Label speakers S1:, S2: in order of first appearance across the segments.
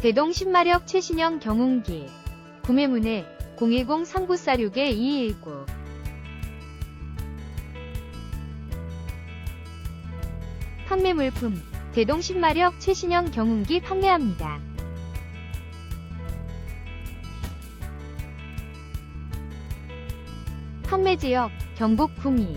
S1: 대동 10마력 최신형 경운기. 구매문의 010-3946-2219 판매 물품 대동 10마력 최신형 경운기 판매합니다. 판매 지역 경북 구미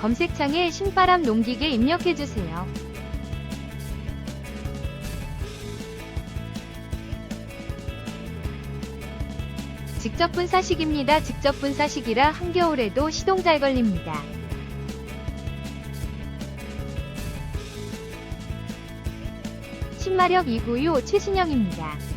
S1: 검색창에 신바람 농기계 입력해주세요. 직접 분사식입니다. 직접 분사식이라 한겨울에도 시동 잘 걸립니다. 신마력 296 최신형입니다.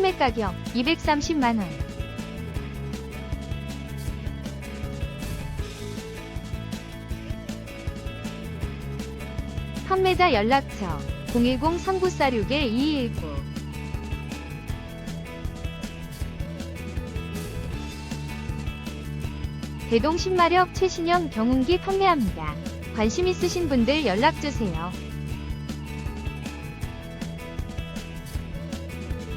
S1: 판매 가격 230만원. 판매자 연락처 010-3946-2219 대동 신마력 최신형 경운기 판매합니다. 관심 있으신 분들 연락주세요.